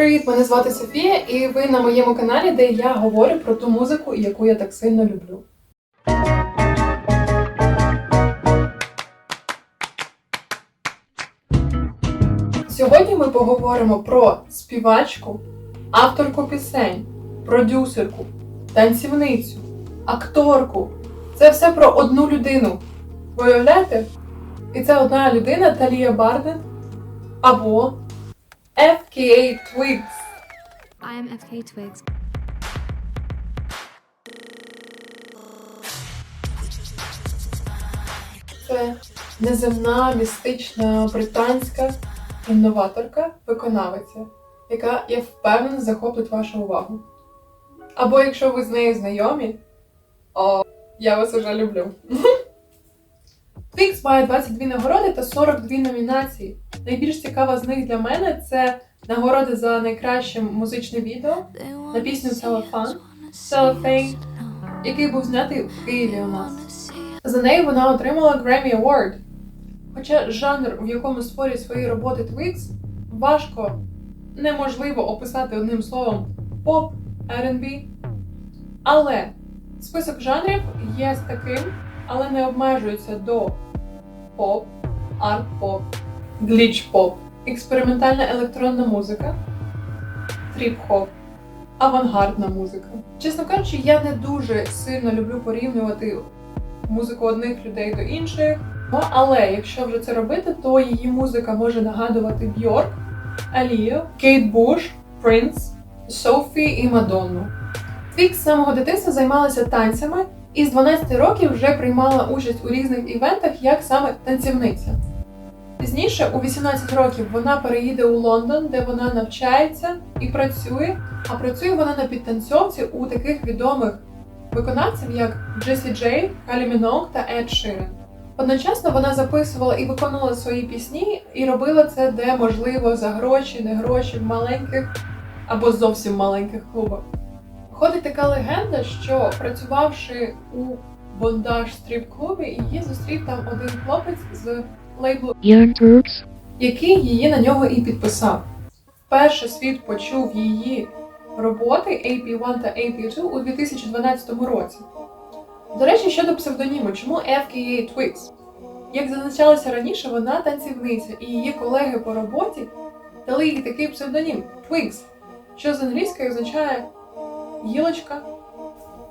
Привіт, мене звати Софія, і ви на моєму каналі, де я говорю про ту музику, яку я так сильно люблю. Сьогодні ми поговоримо про співачку, авторку пісень, продюсерку, танцівницю, акторку. Це все про одну людину. Ви уявляєте? І це одна людина Талія Барден або FKA Twigs. I am FK Twigs. Це неземна, містична, британська інноваторка, виконавиця, яка, я впевнена, захопить вашу увагу. Або якщо ви з нею знайомі, о, я вас уже люблю. Twix має 22 нагороди та 42 номінації. Найбільш цікава з них для мене це нагороди за найкраще музичне відео На пісню Cellophane, Cellophane, який був знятий в Києві у нас. За неї вона отримала Grammy Award. Хоча жанр, в якому створює свої роботи Twix, важко, неможливо описати одним словом поп, R&B. Але список жанрів є з таким, але не обмежується до поп, арт-поп, гліч-поп, експериментальна електронна музика, тріп-хоп, авангардна музика. Чесно кажучи, я не дуже сильно люблю порівнювати музику одних людей до інших. Ну, але якщо вже це робити, то її музика може нагадувати Бьорк, Алію, Кейт Буш, Принц, Софі і Мадонну. Твікс з самого дитинства займалася танцями і з 12 років вже приймала участь у різних івентах як саме танцівниця. Пізніше, у 18 років, вона переїде у Лондон, де вона навчається і працює. А працює вона на підтанцьовці у таких відомих виконавців, як Джесі Джей, Калі Мінок та Ед Ширен. Одночасно вона записувала і виконувала свої пісні, і робила це де можливо за гроші, не гроші в маленьких або зовсім маленьких клубах. Ходить така легенда, що працювавши у бондаж стріп-клубі, її зустрів там один хлопець з лейблу Groups. який її на нього і підписав. Вперше світ почув її роботи AP1 та AP2 у 2012 році. До речі, щодо псевдоніму, чому FKA Twigs? Як зазначалося раніше, вона танцівниця, і її колеги по роботі дали їй такий псевдонім Twigs, що з англійської означає гілочка.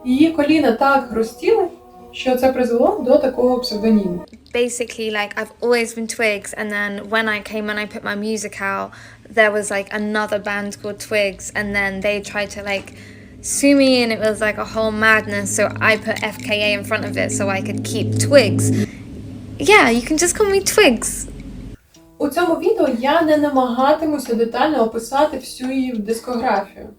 Її коліна так хрустіли, що це призвело до такого псевдоніму. Basically, like I've always been Twigs, and then when I came and I put my music out, there was like another band called Twigs, and then they tried to like sue me, and it was like a whole madness. So I put FKA in front of it so I could keep Twigs. Yeah, you can just call me Twigs. У цьому відео я не намагатимуся детально описати всю її дискографію.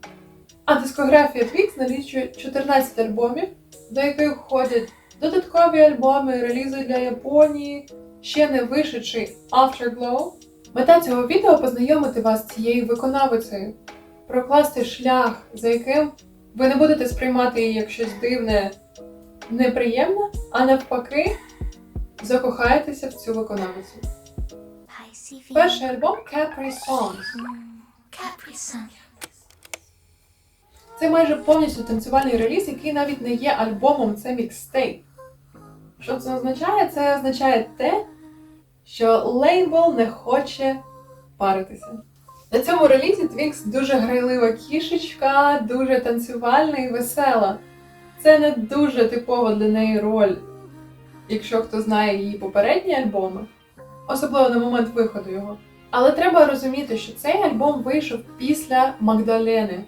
А дискографія Twix налічує 14 альбомів, до яких входять додаткові альбоми, релізи для Японії, ще не вишедший Afterglow. Мета цього відео познайомити вас з цією виконавицею, прокласти шлях, за яким ви не будете сприймати її як щось дивне, неприємне, а навпаки, закохаєтеся в цю виконавицю. Перший альбом Capri Songs. Це майже повністю танцювальний реліз, який навіть не є альбомом, це мікстейп. Що це означає? Це означає те, що лейбл не хоче паритися. На цьому релізі Твікс дуже грайлива кішечка, дуже танцювальна і весела. Це не дуже типова для неї роль, якщо хто знає її попередні альбоми, особливо на момент виходу його. Але треба розуміти, що цей альбом вийшов після Магдалени.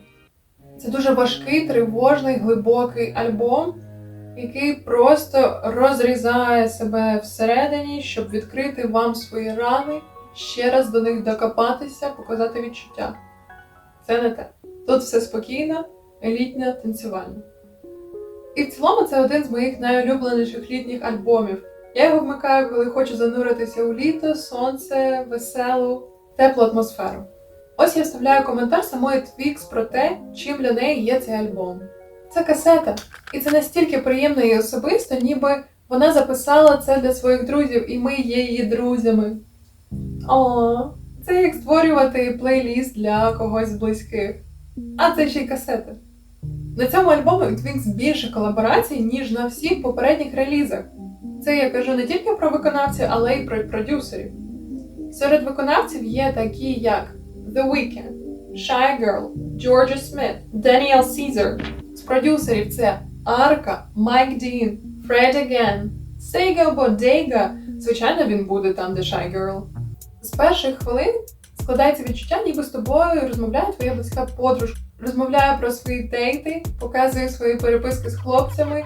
Це дуже важкий, тривожний, глибокий альбом, який просто розрізає себе всередині, щоб відкрити вам свої рани, ще раз до них докопатися, показати відчуття. Це не те. Тут все спокійно, елітно, танцювально. І в цілому це один з моїх найулюбленіших літніх альбомів. Я його вмикаю, коли хочу зануритися у літо, сонце, веселу, теплу атмосферу. Ось я вставляю коментар самої Твікс про те, чим для неї є цей альбом. Це касета, і це настільки приємно і особисто, ніби вона записала це для своїх друзів, і ми є її друзями. О, Це як створювати плейліст для когось з близьких. А це ще й касети. На цьому альбомі Twix більше колаборацій, ніж на всіх попередніх релізах. Це я кажу не тільки про виконавців, але й про продюсерів. Серед виконавців є такі, як The Weeknd, Shy Girl, Georgia Smith, Daniel Caesar. З продюсерів це Арка, Майк Дін, Fred Again, Sega Bodega. Звичайно, він буде там, де Shy Girl. З перших хвилин складається відчуття, ніби з тобою розмовляє твоя близька подружка. Розмовляє про свої дейти, показує свої переписки з хлопцями.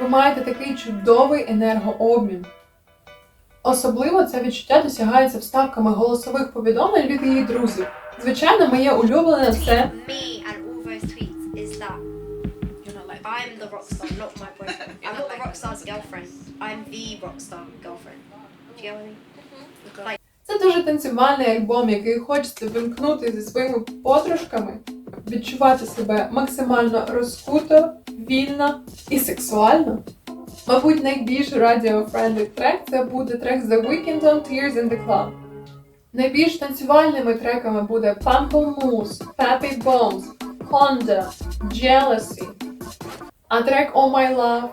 Ви маєте такий чудовий енергообмін. Особливо це відчуття досягається вставками голосових повідомлень від її друзів. Звичайно, моє улюблене це I'm the rock star, not my boyfriend. I'm not the rock star's girlfriend. I'm the rock star girlfriend. Do you get what I mean? Like, Це дуже танцювальний альбом, який хочеться вимкнути зі своїми подружками, відчувати себе максимально розкуто, вільно і сексуально. Мабуть, найбільш радіофрендлий трек це буде трек The Weeknd on Tears in the Club. Найбільш танцювальними треками буде Pamplemousse, Pappy Bones, Honda, Jealousy. А трек Oh My Love.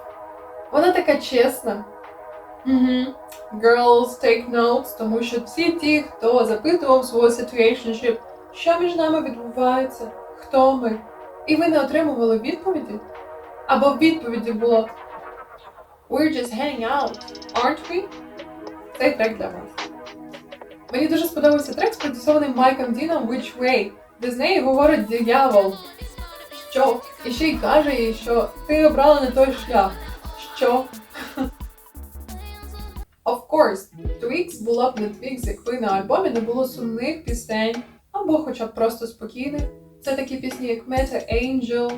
Вона така чесна. Угу. Girls take notes, тому що всі ті, хто запитував свого situationship, що між нами відбувається, хто ми, і ви не отримували відповіді, або в відповіді було We're just hanging out, aren't we? Цей трек для вас. Мені дуже сподобався трек, спродюсований Майком Діном Which Way, де з неї говорить диявол. Що? І ще й каже їй, що ти обрала не той шлях. Що? Of course, Twix була б не Twix, якби на альбомі не було сумних пісень, або хоча б просто спокійних. Це такі пісні, як Meta Angel,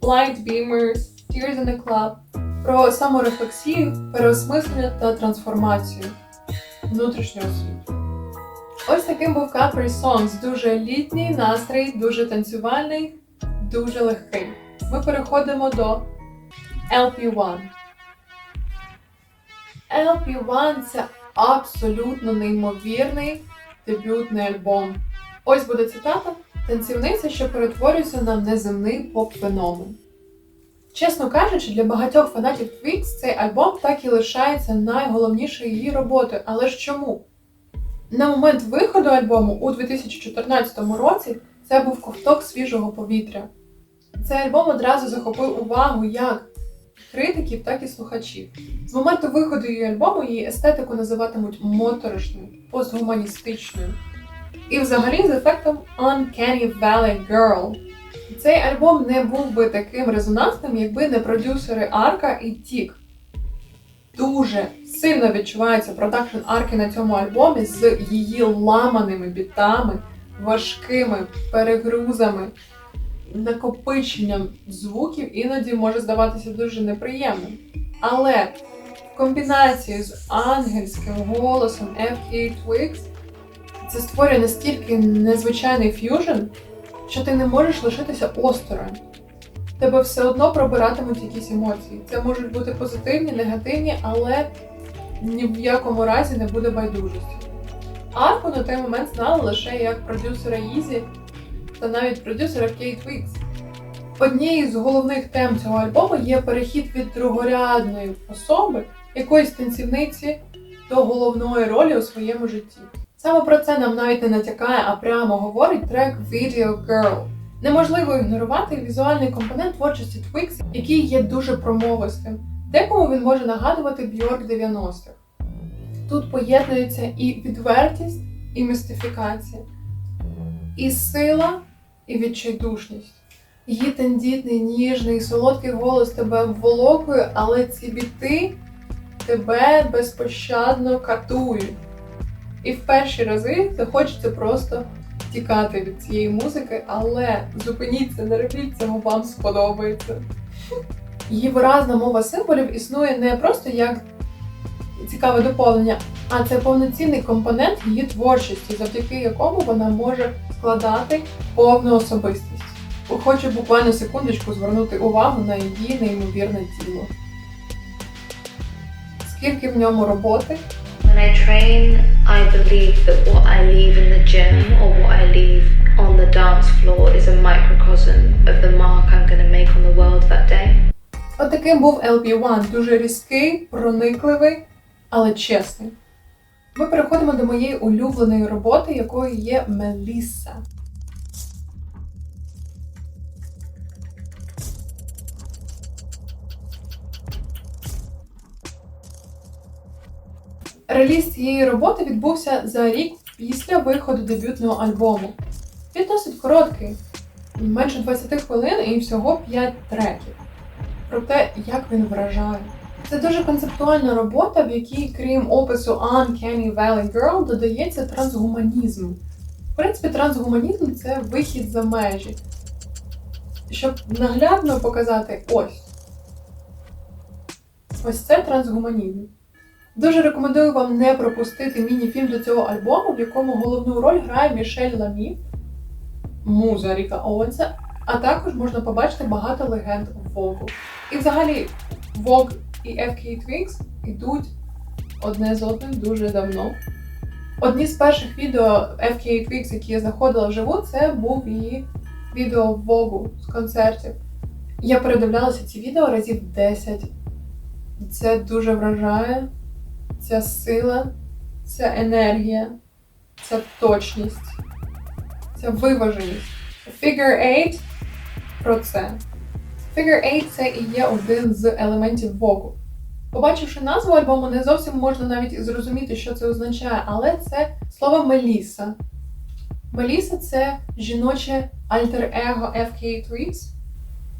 Light Beamers, Tears in the Club, про саморефлексію, переосмислення та трансформацію внутрішнього світу. Ось таким був Capri Songs. Дуже літній настрій, дуже танцювальний, дуже легкий. Ми переходимо до LP1. LP1 це абсолютно неймовірний дебютний альбом. Ось буде цитата: танцівниця, що перетворюється на неземний поп-феномен. Чесно кажучи, для багатьох фанатів Twix цей альбом так і лишається найголовнішою її роботою. Але ж чому? На момент виходу альбому у 2014 році це був ковток свіжого повітря. Цей альбом одразу захопив увагу як критиків, так і слухачів. З моменту виходу її альбому її естетику називатимуть моторошною, постгуманістичною. І взагалі з ефектом Uncanny Valley Girl. Цей альбом не був би таким резонансним, якби не продюсери Арка і Тік. Дуже сильно відчувається продакшн арки на цьому альбомі з її ламаними бітами, важкими перегрузами, накопиченням звуків іноді може здаватися дуже неприємним. Але в комбінації з ангельським голосом FK Twix це створює настільки незвичайний ф'южн, що ти не можеш лишитися осторонь. Тебе все одно пробиратимуть якісь емоції. Це можуть бути позитивні, негативні, але ні в якому разі не буде байдужості. Арку на той момент знали лише як продюсера Ізі та навіть продюсера Кейт Вікс. Однією з головних тем цього альбому є перехід від другорядної особи, якоїсь танцівниці до головної ролі у своєму житті. Саме про це нам навіть не натякає, а прямо говорить трек Video Girl. Неможливо ігнорувати візуальний компонент творчості Twix, який є дуже промовистим. Декому він може нагадувати Бьорк 90-х. Тут поєднується і відвертість, і містифікація, і сила, і відчайдушність. Її тендітний, ніжний, солодкий голос тебе вволокує, але ці біти тебе безпощадно катують. І в перші рази захочеться просто тікати від цієї музики, але зупиніться, не робіть цього, вам сподобається. Її виразна мова символів існує не просто як цікаве доповнення, а це повноцінний компонент її творчості, завдяки якому вона може складати повну особистість. Хочу буквально секундочку звернути увагу на її неймовірне тіло. Скільки в ньому роботи, when I train, I believe that what I leave in the gym or what I leave on the dance floor is a microcosm of the mark I'm going to make on the world that day. Отаким був LB1, дуже різкий, проникливий, але чесний. Ми переходимо до моєї улюбленої роботи, якою є Мелісса. Реліз цієї роботи відбувся за рік після виходу дебютного альбому. Він досить короткий, менше 20 хвилин і всього 5 треків про те, як він вражає. Це дуже концептуальна робота, в якій, крім опису Uncanny Valley Girl, додається трансгуманізм. В принципі, трансгуманізм це вихід за межі. Щоб наглядно показати ось. Ось це трансгуманізм. Дуже рекомендую вам не пропустити міні-фільм до цього альбому, в якому головну роль грає Мішель Ламі, муза Ріка Оуенса, а також можна побачити багато легенд Вогу. І взагалі Vogue і FK Twigs йдуть одне з одним дуже давно. Одні з перших відео FK Twigs, які я знаходила вживу, це був її відео Vogue з концертів. Я передивлялася ці відео разів 10. Це дуже вражає. Ця сила, ця енергія, ця точність, ця виваженість. Figure 8 про це. Figure 8 це і є один з елементів Vogue. Побачивши назву альбому, не зовсім можна навіть зрозуміти, що це означає, але це слово Меліса. Меліса це жіноче альтер-его FK Twigs.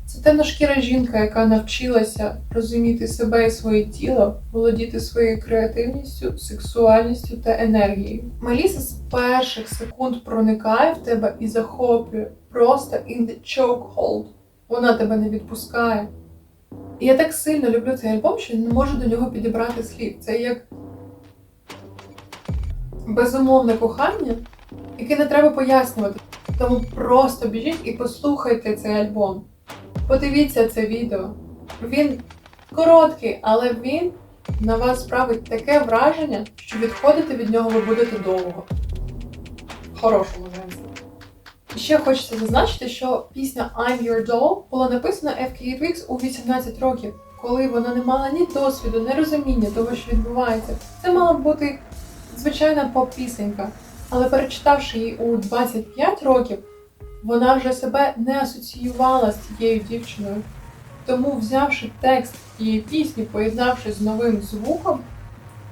Це темношкіра жінка, яка навчилася розуміти себе і своє тіло, володіти своєю креативністю, сексуальністю та енергією. Меліса з перших секунд проникає в тебе і захоплює просто in the chokehold. Вона тебе не відпускає. І я так сильно люблю цей альбом, що не можу до нього підібрати слів. Це як безумовне кохання, яке не треба пояснювати. Тому просто біжіть і послухайте цей альбом. Подивіться це відео. Він короткий, але він на вас справить таке враження, що відходити від нього ви будете довго. Хорошому сенсі. Ще хочеться зазначити, що пісня I'm Your Doll була написана FK Twigs у 18 років, коли вона не мала ні досвіду, ні розуміння того, що відбувається. Це мала бути звичайна поп-пісенька. Але перечитавши її у 25 років, вона вже себе не асоціювала з цією дівчиною. Тому, взявши текст її пісні, поєднавши з новим звуком,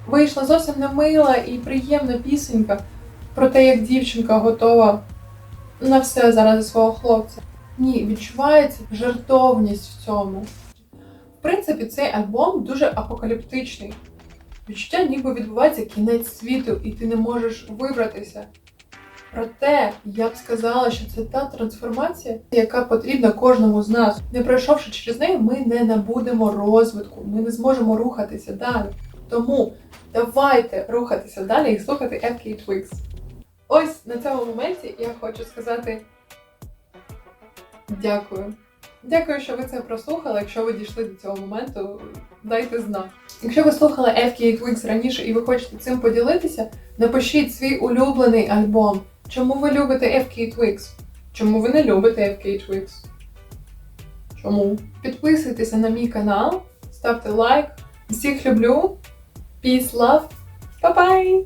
вийшла зовсім не мила і приємна пісенька про те, як дівчинка готова на все заради свого хлопця. Ні, відчувається жартовність в цьому. В принципі, цей альбом дуже апокаліптичний. Відчуття ніби відбувається кінець світу, і ти не можеш вибратися. Проте я б сказала, що це та трансформація, яка потрібна кожному з нас. Не пройшовши через неї, ми не набудемо розвитку, ми не зможемо рухатися далі. Тому давайте рухатися далі і слухати FK Twigs. Ось на цьому моменті я хочу сказати дякую. Дякую, що ви це прослухали. Якщо ви дійшли до цього моменту, дайте знак. Якщо ви слухали FK Twigs раніше і ви хочете цим поділитися, напишіть свій улюблений альбом. Чому ви любите FK Twix? Чому ви не любите FK Twix? Чому? Підписуйтеся на мій канал, ставте лайк. Всіх люблю. Peace, love. Bye-bye!